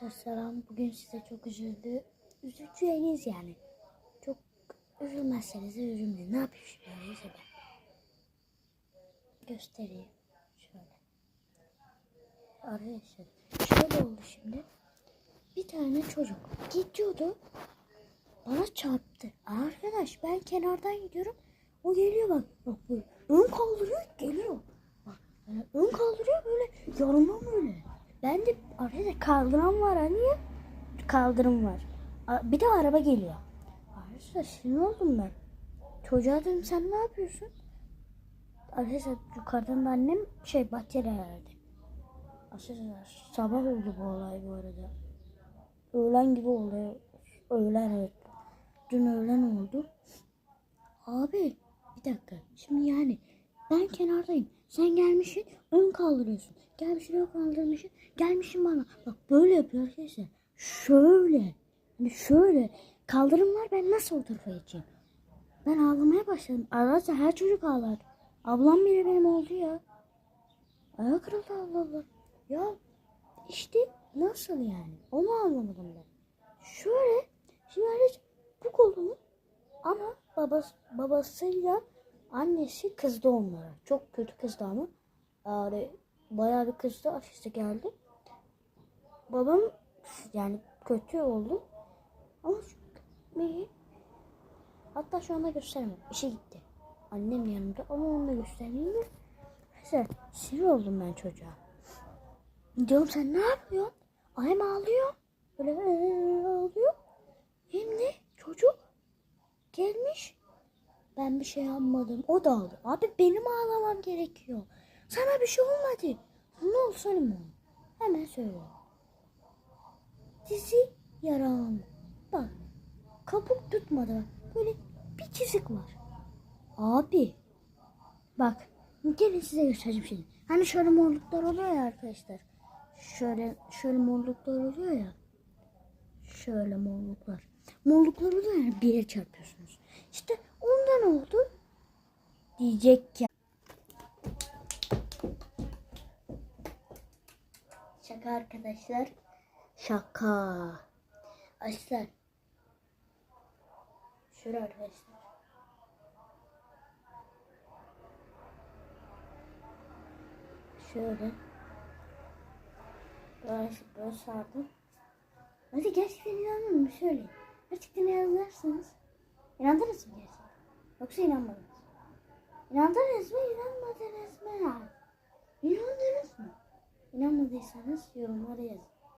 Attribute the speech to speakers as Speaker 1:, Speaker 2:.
Speaker 1: Arkadaşlar selam. Bugün size çok üzüldü. Üzücüyeniz yani. Çok üzülmezseniz de üzülmeyin. Ne yapayım şimdi ben. Göstereyim. Şöyle. Arkadaşlar şöyle oldu şimdi. Bir tane çocuk gidiyordu. Bana çarptı. Arkadaş ben kenardan gidiyorum. O geliyor bak. Bak böyle ön kaldırıyor geliyor. Bak ön kaldırıyor böyle yarılmam öyle. Ben de arada kaldıran var hani. Kaldırım var. Bir de araba geliyor. Arkadaşlar sinir oldum ben. Çocuğa dedim sen ne yapıyorsun? Arkadaşlar yukarıdan da annem şey bahçede herhalde. Arkadaşlar sabah oldu bu olay bu arada. Öğlen gibi oldu. Öğlen evet. Dün öğlen oldu. Abi bir dakika. Şimdi yani ben kenardayım. Sen gelmişsin ön kaldırıyorsun. Gelmişsin ön kaldırmışsın. Gelmişsin bana. Bak böyle yapıyor arkadaşlar. Şöyle. Hani şöyle. Kaldırım var ben nasıl o tarafa geçeyim? Ben ağlamaya başladım. Arkadaşlar her çocuk ağlar. Ablam bile benim oldu ya. Ayağı kırıldı Allah Allah. Ya işte nasıl yani? Onu anlamadım ben. Şöyle. Şimdi arkadaşlar bu kolumu ama babası, babasıyla annesi kızdı onlara. Çok kötü kızdı ama. Yani bayağı bir kızdı. Afişte geldi. Babam yani kötü oldu. Ama iyi. Hatta şu anda gösteremem. İşe gitti. Annem yanımda ama onu da göstermeyeyim de. Neyse sinir oldum ben çocuğa. Diyorum sen ne yapıyorsun? Ayım ağlıyor. Böyle "Ee", ağlıyor. Hem de çocuk gelmiş. Ben bir şey yapmadım. O da aldı. Abi benim ağlamam gerekiyor. Sana bir şey olmadı. Ne söyleme onu. Hemen söyle. Dizi yaralandı. Bak. Kabuk tutmadı. Böyle bir çizik var. Abi. Bak. Gelin size göstereceğim şimdi. Hani şöyle morluklar oluyor ya arkadaşlar. Şöyle şöyle morluklar oluyor ya. Şöyle morluklar. Morluklar oluyor ya bir çarpıyorsunuz. İşte ondan oldu. Diyecek ya. Şaka arkadaşlar. Şaka. Arkadaşlar. Şöyle arkadaşlar. Şöyle. Böyle, böyle sardım. Hadi gerçekten inanır mı? Şöyle. Gerçekten inanırsanız. İnandınız mı gerçekten? Yoksa inanmadınız? İnandınız mı? İnanmadınız mı? İnandınız mı? İnanmadıysanız yorumlara yazın.